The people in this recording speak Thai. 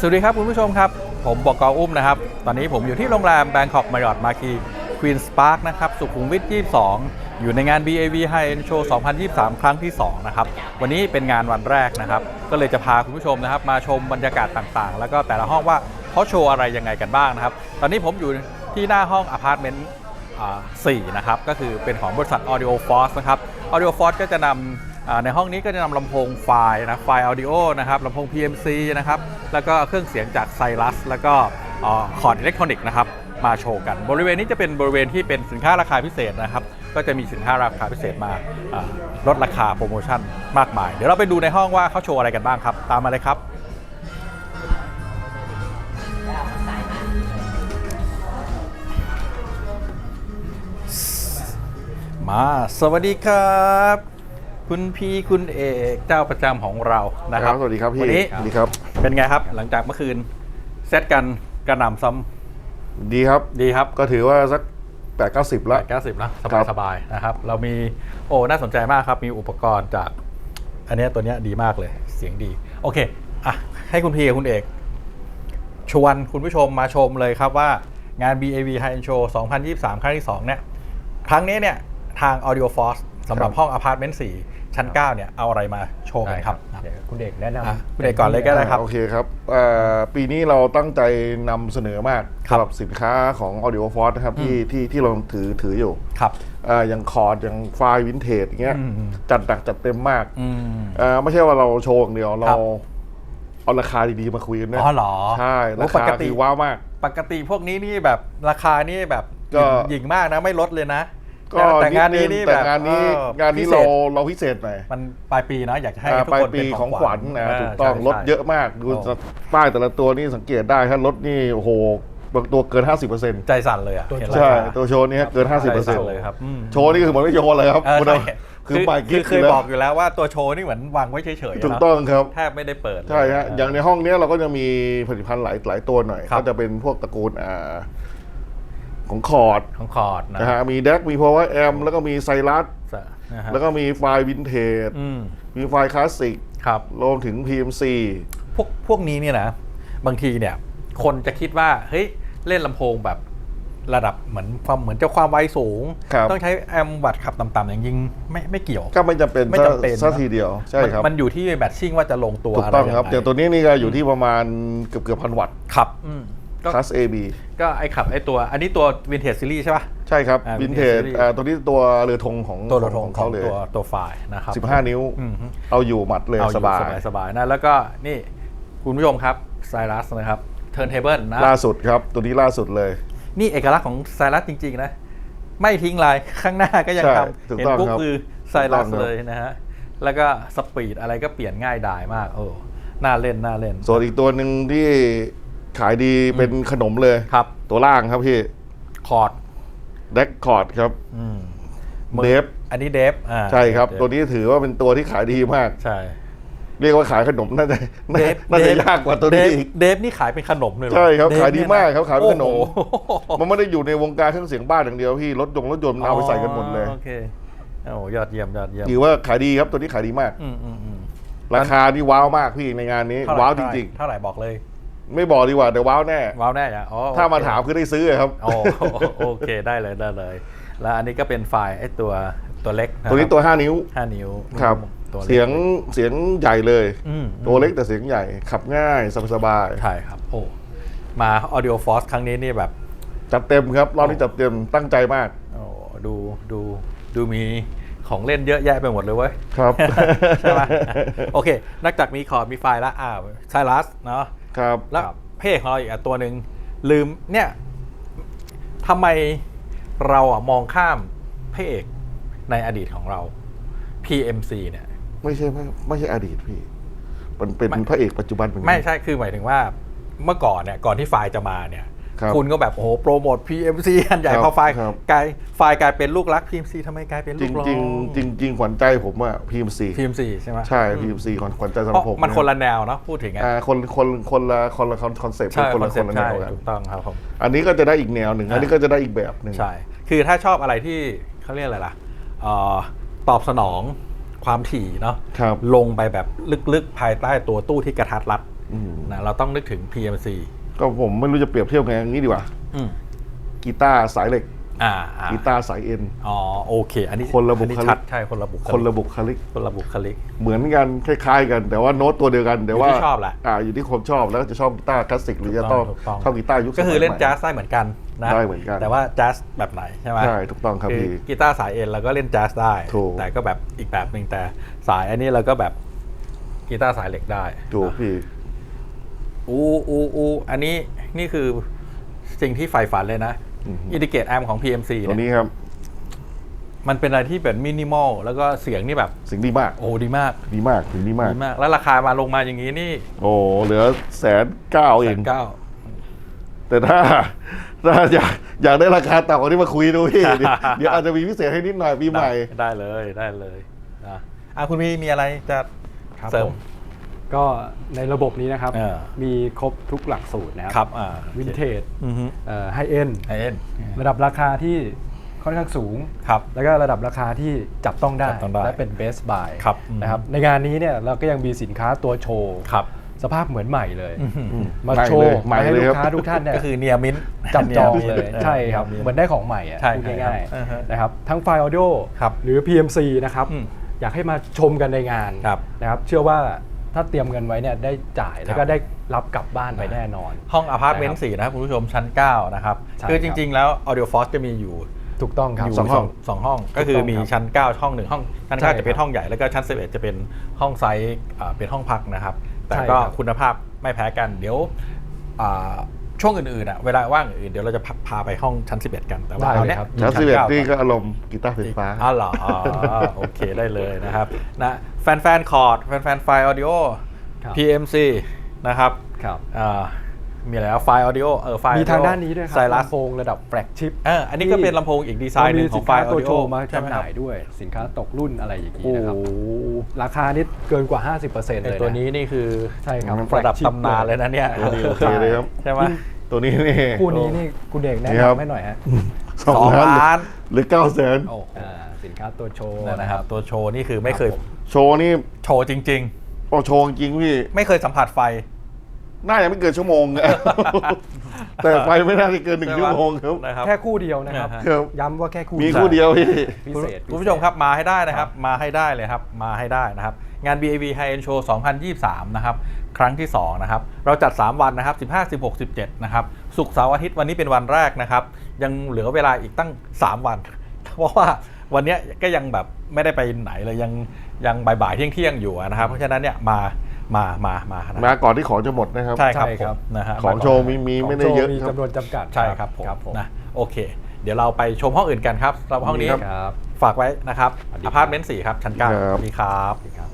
สวัสดีครับคุณผู้ชมครับ ผมบอกกออุ้มนะครับ ตอนนี้ผมอยู่ที่โรงแรม Bangkok Marriott Marquis Queen's Park นะครับ สุขุมวิท 22 อยู่ในงาน BAV High End Show 2023 ครั้งที่ 2 นะครับ วันนี้เป็นงานวันแรกนะครับ ก็เลยจะพาคุณผู้ชมนะครับ มาชมบรรยากาศต่างๆ แล้วก็แต่ละห้องว่าเขาโชว์อะไรยังไงกันบ้างนะครับ ตอนนี้ผมอยู่ที่หน้าห้องอพาร์ตเมนต์อ่า4นะครับ ก็คือเป็นของบริษัท Audio Force นะครับ Audio Force ก็จะนำ ในห้องนี้ก็จะนำลำโพงไฟล์นะไฟล์ Audio นะครับลำโพง PMC นะครับแล้วก็เครื่องเสียงจาก Cyrus แล้วก็คอร์ดอิเล็กทรอนิกส์นะครับมาโชว์กัน บริเวณนี้จะเป็นบริเวณที่เป็นสินค้าราคาพิเศษนะครับ ก็จะมีสินค้าราคาพิเศษมาลดราคาโปรโมชั่นมากมาย เดี๋ยวเราไปดูในห้องว่าเขาโชว์อะไรกันบ้างครับ ตามมาเลยครับมา สวัสดีครับ คุณพีคุณเอกเจ้าประจำของเรานะครับ สวัสดีครับพี่วันนี้ สวัสดีครับ เป็นไงครับ หลังจากเมื่อคืนเซตกันกระหน่ำซ้ดีครับำดีครับก็ถือว่าสักแปดเก้าสิบละเก้าสิบนะสครับายบสบายๆนะครับ เรามีโอ้น่าสนใจมากครับมีอุปกรณ์จาก อันเนี้ยตัวเนี้ยดีมากเลยเสียงดี โอเคอะให้คุณพีกับคุณเอก ชวนคุณผู้ชมมาชมเลยครับว่างาน BAV High End Show 2023 ครั้งที่ 2 เนี่ย ครั้งนี้เนี่ย ทาง Audio Force สำหรับห้องอพาร์ตเมนต์4ชั้น 9 เนี่ยเอาอะไรมาโชว์กันครับเดี๋ยวคุณเด็กแนะนอะำคุณเอกก่อนเลยก็ได้ครับ โอเคครับเอ่อปีนี้เราตั้งใจนำเสนอมากครับสำหรับสินค้าของ Audio Force นะครับที่ที่ที่เราถือถืออยู่ครับเอ่ออย่างคอร์ดอย่างไฟล์วินเทจอย่างเงี้ยอืมอืมจัดหนักจัดเต็มมากอืมเอ่อไม่ใช่ว่าเราโชว์อย่างเดียวคเรารับเอาราคาดีๆมาคุยกันด้วยอ๋อเหรอใช่โอ้ราปคากติคือว้าวมาก ปกติพวกนี้นี่แบบราคานี่แบบก็หยิ่งมากนะไม่ลดเลยนะ ก็แต่งานนี้ดนี่แต่แบบงานนี้เอองานนี้พิเศเราษเราพิเศษหน่อยมันปลายปีนะอยากจะให้อ่าทุกปลายคนปีเป็นของขวัญนะาถูกต้องใช่ลดใช่เยอะมากดูโอ้ป้ายแต่ละตัวนี่สังเกตได้ถ้าลดนี่โอ้โหบางตัวเกิน 50%ใจสั่นเลยอะเห็นราใช่คาตัวโชว์นี่เกินใจสั่น50%เลยครับอืมโชว์นี่คือเหมือนไม่โชว์เลยครับเออคุณใช่เอาคืคืออใหม่คืกิ๊อกเคยแล้วบอกอยู่แล้วว่าตัวโชว์นี่เหมือนวางไว้เฉยๆถูกเนาะต้องครับแทบไม่ได้เปิดเลยใช่ฮะอย่างในห้องเนี้ยเราก็จะมีผลิตภัณฑ์หลายหลายตัวหน่อยครับก็จะเป็นพวกตระกูลอ่า ของคอร์ดของคอร์ดนะนะฮะมีแดกมี power amp แล้วก็มีไซรัสนะฮะแล้วก็มีไฟล์วินเทจอืมมีไฟล์คลาสสิกครับ รวมถึง PMC พวกพวกนี้เนี่ยนะบางทีเนี่ย คนจะคิดว่าเฮ้ยเล่นลำโพงแบบระดับเหมือนความเหมือนเจ้าความไวสูง ครับ ต้องใช้แอมป์วัตต์ขับต่ำๆอย่างยิงไม่ไม่เกี่ยว ก็ไม่จำเป็นไม่จำเป็นซะนะ ทีเดียวใช่มันครับมันอยู่ที่แบตชิ่งว่าจะลงตัวถูกต้องะไครับยัไอย่างตัวนี้นี่ก็อยู่ที่ประมาณเกือบเกือบพันวัตต์ครับอืม ก็ คลาส AB ก็ไอขับไอตัวอันนี้ตัววินเทจซีรีส์ใช่ป่ะ ใช่ครับอ่าวินเท Vintage จ Series ตัวนี้ตัวเรือธงของตัวรถขขอองงเขาเขาเลย ตัวตัวไฟล์นะครับ 15 นิ้ว อืมฮึเอาอยู่หมัดเลยเอาอสบาย สบายสบายนะแล้วก็นี่คุณผู้ชมครับไซรัสนะครับเทิร์นเทเบิลนะ ล่าสุดครับ ตัวนี้ล่าสุดเลย นี่เอกลักษณ์ของไซรัสจริง ๆ นะ ไม่ทิ้งลายข้างหน้าก็ยังใช่ทถูำกเห็นต้องปุ๊บครับคือไซรัสถูกต้องครับ เลยนะฮะ แล้วก็สปีดอะไรก็เปลี่ยนง่ายดายมาก โอ้น่าเล่นน่าเล่น ส่วนอีกตัวหนึ่งที่ ขายดีเป็นขนมเลยครับ ตัวล่างครับพี่คอร์ดแดกคอร์ดครับอืมเดฟอันนี้เดฟอ่าใช่ครับเดฟตัวนี้ถือว่าเป็นตัวที่ขายดีมาก ใช่ เรียกว่าขายขนมน่าจะน่าเดฟน่าจะยากกว่าตัวนี้เดฟอีกเดฟนี่ขายเป็นขนมเลยเหรอใช่ครับเฟขายดีเนี่นะมากครับขายเป็นขนมโอ้โหมันไม่ได้อยู่ในวงการเครื่องเสียงบ้านอย่างเดียวพี่รถยงรถยนต์มันเอาไปใส่กันหมดเลยโอเคโอ้ยอดเยี่ยมยอดเยี่ยมถือว่าขายดีครับตัวนี้ขายดีมากอืมอืมอืมราคานี่ว้าวมากพี่ในงานนี้เท่ไหว้าวจริงเท่าไหร่บอกเลยๆ ไม่บอกดีกว่าแต่ว้าวแน่ ว้าวแน่อะอ๋อถ้ามาโอเคถามคือได้ซื้อครับโอ้โอเคได้เลยได้เลย แล้วอันนี้ก็เป็นไฟล์ไอ้ตัวตัวเล็กะครับตัวนี้ตัว 5 นิ้วห้านิ้วครับตัวล็กเสียงเสียงใหญ่เลยอืมตัวเล็กแต่เสียงใหญ่ ขับง่ายสบายใช่ครับโอ้มา Audio Force ครั้งนี้นี่แบบๆจัดเต็มครับรอบนี้จัดเต็มตั้งใจมากโอ้ดูดูดูมีของเล่นเยอะแยะไปหมดเลยเว้ย ครับ ใช่ไหมโอเคนอกจากมีคอร์ดมีไฟล์แล้วอ่าไซรัสเนาะ ครับแล้วเพจของเราอีกอันตัวหนึ่งลืมเนี่ยทำไมเราอะมองข้ามพระเอกในอดีตของเรา PMC เนี่ย ไม่ใช่ไม่ไม่ใช่อดีตพี่ มันเป็นไม่พระเอกปัจจุบันเหมือนกันไม่ใช่คือหมายถึงว่า เมื่อก่อนเนี่ยก่อนที่ไฟล์จะมาเนี่ย ครับณก็แบบโอ้โหโปรโมท PMC อันใหญ่ครับพอไฟล์ครับกลายไฟล์กลายเป็นลูกรัก PMC ทำไมกลายเป็นจลูริกงรองจริงจริงจริงขวัญใจผมอะ PMC PMC ใช่ไหมใช่ PMC ขวัญขวัญใจสำหเพรัราะบผมมันคนละแนวเนาะพูดถึงอะอ่าคนคนคนละคนละคอนเซ็ปต์ใช่คนคอละนคเซ็ปนต์ละแนใช่วกันถูกต้องครับผมอันนี้ก็จะได้อีกแนวหนึ่งอ่าอันนี้ก็จะได้อีกแบบหนึ่งใช่คือถ้าชอบอะไรที่เขาเรียกอะไรล่ะเอ่อตอบสนองความถี่เนาะครับลงไปแบบลึกๆภายใต้ตัวตู้ที่กระทัดรัดอืมนะเราต้องนึกถึง PMC ก็ผมไม่รู้จะเปรียบเทียบไงอย่างนี้ดีกว่าอืมกีตาร์สายเหล็กอ่าอ่ากีตาร์สายเอ็น อ๋อโอเค อันนี้คนละบุคลิก อัชัดใช่คนละบุคลิกคนละบุคลิก คนละบุคลิก เหมือนกันคล้ายๆกัน แต่ว่าโน้ตตัวเดียวกันแต่ว่าอยู่ที่ชอบแหละ อ่าอยู่ที่คนชอบแล้วก็จะชอบกีตาร์คลาสสิกหรือจะต้องถูกต้องชอบกีตาร์ยุคก็คือเล่นสมัยใหม่ แจ๊สได้เหมือนกันนะได้เหมือนกัน แต่ว่าแจ๊สแบบไหนใช่ไหมใช่ถูกต้องครับคือพี่ กีตาร์สายเอ็นเราก็เล่นแจ๊สได้ ถูก แต่ก็แบบอีกแบบหนึ่งแต่สายอันนี้เราก็แบบกีตาร์สายเหล็กได้ถูกพี่ อูอูอูอันนี้นี่คือสิ่งที่ใฝ่ฝันเลยนะอือฮึอินดิเกตแอมของ PMC ตัวเนี่ยนี้ครับมันเป็นอะไรที่เป็นมินิมอลแล้วก็เสียงนี่แบบสิ่งดีมาก โอ้ดีมากดีมากถึงดีมาก ดีมาก แล้วราคามาลงมาอย่างนี้นี่โอ้เหลือแสนเก้าเอแสงนเก้าแต่ถ้าถ้าอยากอยากได้ราคาต่ำกว่านี้มาคุยดูพี่ เดี๋ยวเดี๋ยวอาจจะมีพิเศษให้นิดหน่อยปีใหม่ ได้ได้เลยได้เลยนะอะคุณมีมีอะไรจะครับเสริมผม ก็ในระบบนี้นะครับ เออ มีครบทุกหลักสูตรนะคครัรับอ่าวินเทจอือฮึไฮเอ็นไอเอ็นระดับราคาที่ค่อนข้างสูง ครับ แล้วก็ระดับราคาที่จับต้องได้จับต้องได้และเป็น best buy ครับอืมนะครับในงานนี้เนี่ยเราก็ยังมีสินค้าตัวโชว์ครับ สภาพเหมือนใหม่เลยอือฮึมาใหม่โชว์เลยใหม่มาให้เลยลูครับกค้าทุกท่านเนี่ย ก็คือเนียมินจับจองเลย ใช่ครับ เหเหมือนได้ของใหม่อะใช่พูดใช่ง่ายครับอ่าฮะๆนะครับทั้งไฟล์ออดิโอครับหรือ PMC นะครับ อืมอยากให้มาชมกันในงานครับนะครับ เชื่อว่า ถ้าเตรียมเงินไว้เนี่ยได้จ่ายแล้วคก็รับได้รับกลับบ้านไปแน่นอน ห้องอพาร์ตเมนใช่ต์ครับสี่นะครับคุณผู้ชมชั้น 9 นะครับ ใช่คือจครับริง ๆ แล้ว Audio Force จะมีอยู่ถูกต้องครับอยู่สองห้อง สองห้อง ก็คือมีถูกต้องครับชั้น 9 ห้องหนึ่งห้อง ชั้น ใช่9 จะเป็นครับห้องใหญ่ แล้วก็ชั้น 11 จะเป็นห้องไซส์อ่าเป็นห้องพักนะครับ แต่ใช่ก็ครับ คุณภาพไม่แพ้กัน เดี๋ยวอ่าช่วงอื่นๆอะเวลาว่างอื่นๆเดี๋ยวเราจะพาพาไปห้องชั้น 11 กัน แต่ว่าได้เอาเลยเนี้ยครับชั้นชั้สิบเอ็ดก้านี่ก่ก็อนอารมณ์กีตาร์ไฟฟ้า อ๋อเหรออ๋อโอเคได้เลยนะครับนะ แฟนๆคอร์ดแฟนๆไฟล์ออดิโอ ครับ PMC นะครับครับอ่ามีอะไรวะไฟล์ออดิโอเออไฟล์ มีทางด้านนี้ด้วยครัไซรัสลำโพงระดับแฟลกชิพเอออันนี้ก็เป็นลำโพงอีกดีไซน์หนึ่งของไฟล์ออตัวดิโชโอว์มาใช่ไหมจำหครับน่ายด้วยสินค้าตกรุ่นอะไรอย่างนี้โอ้นะครับราคานี่เกินกว่า 50%เลยไอ้นะ ตัวนี้นี่คือใช่ครับ ระดับตำนานเลยนะเนี่ยตัวนี้โอเคเลยครับ ใช่ไหม ตัวนี้นี่ คู่นี้นี่คุณเอกแนะนี่ครับ นำให้หน่อยฮะ สองสองล้านล้านหรือเก้าแสน โอ้โห อ่า สินค้าตัวโชว์นั่นนะนะคครัรับบตัวโชว์นี่คือไม่เคยครับผมโชว์นี่โชว์จริง โอ้โชว์จริงพี่ ๆ ไม่เคยสัมผัสไฟ น่าจะไม่เกินชั่วโมงแต่ไฟไม่น่าจะเกินหนึ่งชั่วโมงครับ นะครับ แค่คู่เดียวนะครับ ครับ ย้ำว่าแค่คู่มีคู่เดียวพี่ พิคุณเศษคุณผู้ชมครับมาให้ได้นะครับ มาให้ได้เลยครับ มาให้ได้นะครับ งาน BAV High End Show 2023 นะครับ ครั้งที่ 2 นะครับ เราจัด 3 วันนะครับ 15 16 17 นะครับ ศุกร์เสาร์อาทิตย์วันนี้เป็นวันแรกนะครับ ยังเหลือเวลาอีกตั้ง 3 วัน เพราะว่า วันเนี้ยก็ยังแบบไม่ได้ไปไหนเลยยังยังบ่ายๆเที่ยงๆอยู่นะครับเพราะฉะนั้นเนี่ยมามามามานะมาก่อนที่ของจะหมดนะครับใช่ครับใช่ผครับมนะฮะของาก่นโชว์มีมีของไม่ได้โชว์เยอะมีครับจำนวนจำกัดใช่ครับผมครับผมนะโอเค เดี๋ยวเราไปชมห้องอื่นกันครับสำหรับห้องนี้ครับครับฝากไว้นะครับสวัสดีอครับพาร์ตเมนต์สี่ครับชั้นเก้าครับสวัสดีครับครับ